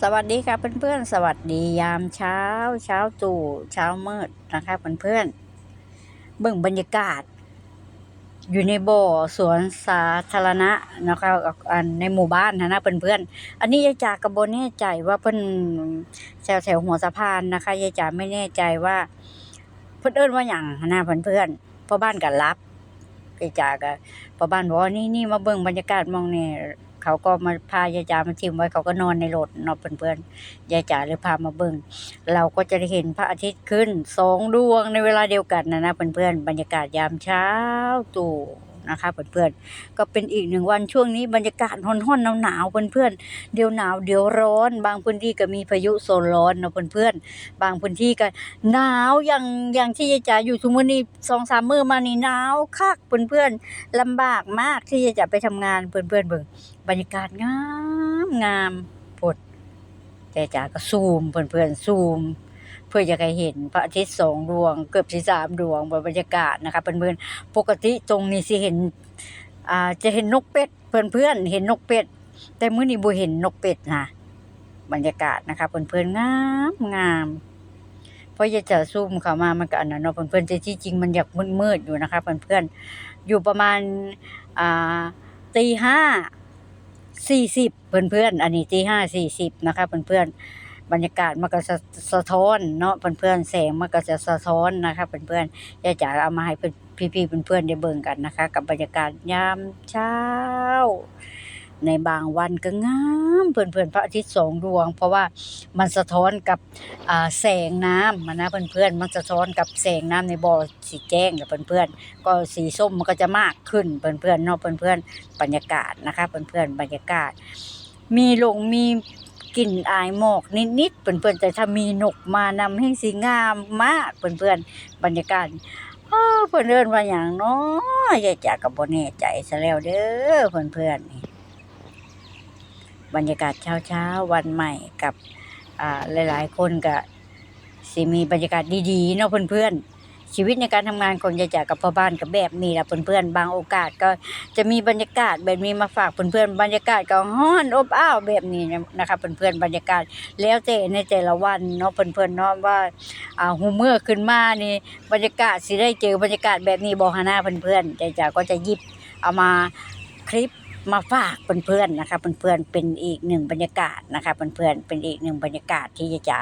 สวัสดีค่ะเพื่อนๆ สวัสดียามเช้า เช้าตู่เช้ามืดนะคะเพื่อนๆเบิ่งบรรยากาศ อยู่ในบ่อสวนสาธารณะนะคะในหมู่บ้านนะเพื่อนๆอันนี้ยายจากระโบแน่ใจว่าเพิ่อนแถวแถวหัวสะพานนะคะยายจาไม่แน่ใจว่า เพิ่นเอิ้นว่าหยังนะเพื่อนๆพ่อบ้านก็รับยายจาก็พ่อบ้านบอกว่านี่นี่มาเบิ่งบรรยากาศมองเนี่ย เขาก็มาพายายจามาทิมไว้เขาก็นอนในรถนอนเพื่อนๆยายจ๋าเลยพามาเบิ่งเราก็จะได้เห็นพระอาทิตย์ขึ้นสองดวงในเวลาเดียวกันนะนะเพื่อนๆบรรยากาศยามเช้าตู่ นะคะเพื่อนๆก็เป็นอีกหนึ่งวันช่วงนี้บรรยากาศร้อนๆหนาวๆเพื่อนๆเดี๋ยวหนาวเดี๋ยวร้อน บางพื้นที่ก็มีพายุโซนร้อนเนะเพื่อนๆบางพื้นที่ก็หนาวอย่างอย่างที่ยายจ๋าอยู่ทุกมื้อนี้สองสามมื้อมานี่หนาวคักเพื่อนๆลำบากมากที่ยายจ๋าไปทำงานเพื่อนๆเบิ่งบรรยากาศงามงามพดแต่จ๋าก็ซูมเพื่อนๆซูม พื่อจะให้เห็นพระอาทิตย์สองดวง เกือบสิสามดวงบนบรรยากาศนะคะเพื่อนๆปกติตรงนี้สิเห็นอ่าจะเห็นนกเป็ดเพื่อนๆเห็นนกเป็ด แต่มื้อนี้บ่เห็นนกเป็ดนะบรรยากาศนะคะเพื่อนๆงามงามเพราะจะจะซูมเข้ามามันก็อันนั้นเนาะเพื่อนๆแต่ที่จริงมันอยากมืดๆอยู่นะคะเพื่อนๆอยู่ประมาณอ่าตีห้าสี่สิบเพื่อนๆอันนี้ตีห้าสี่สิบนะคะเพื่อนๆ บรรยากาศมันก็สะสะท้อนเนาะเพื่อนๆแสงมันก็จะสะท้อนนะคะเพื่อนๆยายจ๋าเอามาให้พี่ๆเพื่อนๆได้เบิ่งกันนะคะ กับบรรยากาศยามเช้า ในบางวันก็งามเพื่อนๆพระอาทิตย์สองดวง เพราะว่ามันสะท้อนกับแสงน้ำมันนะเพื่อนๆมันสะท้อนกับแสงน้ำในบ่อสีแจ้งกับเพื่อนๆก็สีส้มมันก็จะมากขึ้นเพื่อนๆเนาะเพื่อนๆบรรยากาศนะคะ เพื่อนๆบรรยากาศ มีลงมี กลิ่นอายหมอกนิดๆเพื่อนๆแต่ถ้ามีนกมานำให้สีงามมากเพื่อนๆบรรยากาศเพื่อนเอิ้นว่าอย่างนาะยายจ๋าก็บ่แน่ใจซะแล้วเด้อเพื่อนๆนี่บรรยากาศเช้าๆวันใหม่กับอ่าหลาย ๆ คนก็สิมีบรรยากาศดีๆเนาะเพื่อนๆ ชีวิตในการทำงานของยายจ๋ากับพ่อบ้านก็แบบนี้ล่ะเพื่อนๆบางโอกาสก็จะมีบรรยากาศแบบนี้มาฝากเพื่อนๆบรรยากาศก็ฮ้อนอบอ้าวแบบนี้นะคะเพื่อนๆบรรยากาศแล้วแต่ในแต่ละวันเนาะเพื่อนๆเนาะว่าอ่าหูเมื่อขึ้นมานี่บรรยากาศสิได้เจอบรรยากาศแบบนี้บ่หาหน้าเพื่อนๆใจจ๋าก็จะยิบเอามาคลิปมาฝากเพื่อนๆนะคะเพื่อนๆเป็นอีกหนึ่งบรรยากาศนะคะเพื่อนๆเป็นอีกหนึ่งบรรยากาศที่จะ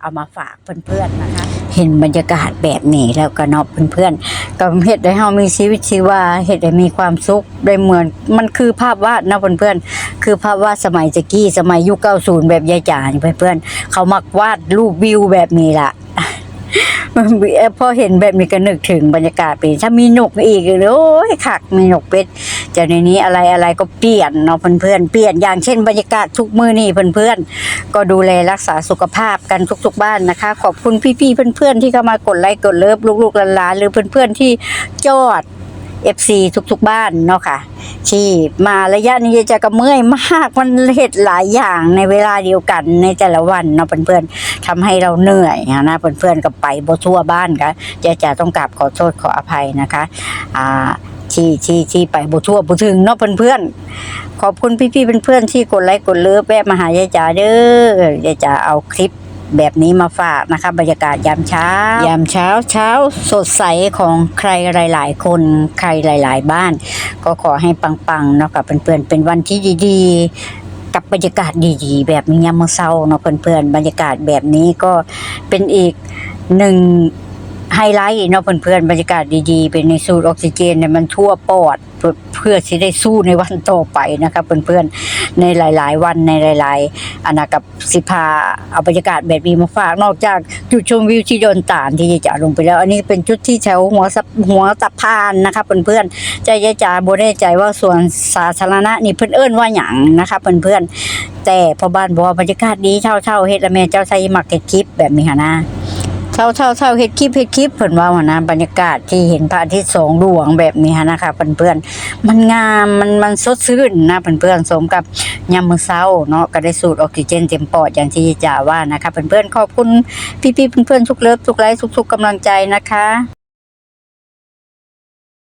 เอามาฝากเพื่อนๆนะคะ เห็นบรรยากาศแบบนี้แล้วก็เนาะเพื่อนๆก็เฮ็ดให้เฮามีชีวิตชีวาเฮ็ดให้มีความสุขได้เหมือนมันคือภาพวาดนะเพื่อนๆคือภาพวาดสมัยตะกี้สมัยยุค90แบบยายจ๋านเพื่อนๆเขามักวาดรูปวิวแบบนี้ล่ะพอเห็นแบบนี้ก็นึกถึงบรรยากาศเป็นถ้ามีนกอีกเลยโอ้ยคักมีนกเป็ด จะในนี้อะไรอะไรก็เปลี่ยนเนาะเพื่อนๆเปลี่ยนอย่างเช่นบรรยากาศทุกมื้อนี่เพื่อนๆก็ดูแลรักษาสุขภาพกันทุกๆบ้านนะคะ ขอบคุณพี่ๆเพื่อนๆที่เข้ามากดไลค์กดเลิฟลูกๆหลานๆหรือเพื่อนๆที่จอด FC ทุกๆบ้านเนาะค่ะที่มาระยะนี้จะกระเมื่อยมากมันเฮ็ดหลายอย่างในเวลาเดียวกันในแต่ละวันเนาะเพื่อนๆทำให้เราเหนื่อยนะเพื่อนๆก็ไปบ่ทั่วบ้านก็จะจะต้องกราบขอโทษขออภัยนะคะอ่า ที่ที่ที่ไปบ่ทั่วบ่ถึงเนาะเพื่อนๆขอบคุณพี่ๆเพื่อนๆที่กดไลค์กดเลิฟแวะมาหายายจ๋าเด้อยายจ๋าเอาคลิปแบบนี้มาฝากนะคะ บรรยากาศยามเช้า ยามเช้าเช้าสดใสของใครหลาย ๆ คนใครหลาย ๆ บ้าน ก็ขอให้ปังๆเนาะกับเพื่อนๆเป็นวันที่ดีๆ กับบรรยากาศดีๆ แบบนี้ยามมื้อเช้าเนาะเพื่อนๆบรรยากาศแบบนี้ก็เป็นอีกหนึ่ง ไฮไลท์เนาะเพื่อนๆบรรยากาศดีๆ เป็นในสูดออกซิเจนเนี่ยมันทั่วปอดเพื่อเพื่อที่ได้สู้ในวันต่อไปนะคะเพื่อนๆในหลาย ๆ วันในหลาย ๆอันนะกับสิพาเอาบรรยากาศแบบนี้มาฝากนอกจากจุดชมวิวที่โดนตานที่จ๋าลงไปแล้ว อันนี้เป็นจุดที่แถวหัวหัวตะพานนะคะเพื่อนๆใจยายจ๋าบ่แน่ใจว่าส่วนสาธารณะนี่เพิ่อนเอิ้นว่าหยังนะคะเพื่อนๆแต่พอบ้านบอกว่าบรรยากาศดีเท่าๆเฮ็ดล้วแม่เจ้าใส่มักเก็ตคลิปแบบนี้ค่ะนะ เช่าเช่าเช่าเฮ็ดคลิปเฮ็ดคลิปเพิ่นว่าหัวนะบรรยากาศที่เห็นพระอาทิตย์สองดวงแบบนี้นะคะเพื่อนๆมันงามมันมันสดชื่นนะเพื่อนๆสมกับยามมื้อเช้าเนาะก็ได้สูดออกซิเจนเต็มปอดอย่างที่จ่าว่านะคะเพื่อนๆขอบคุณพี่ๆเพื่อนๆทุกเลิฟทุกไลฟ์ทุกๆกำลังใจนะคะ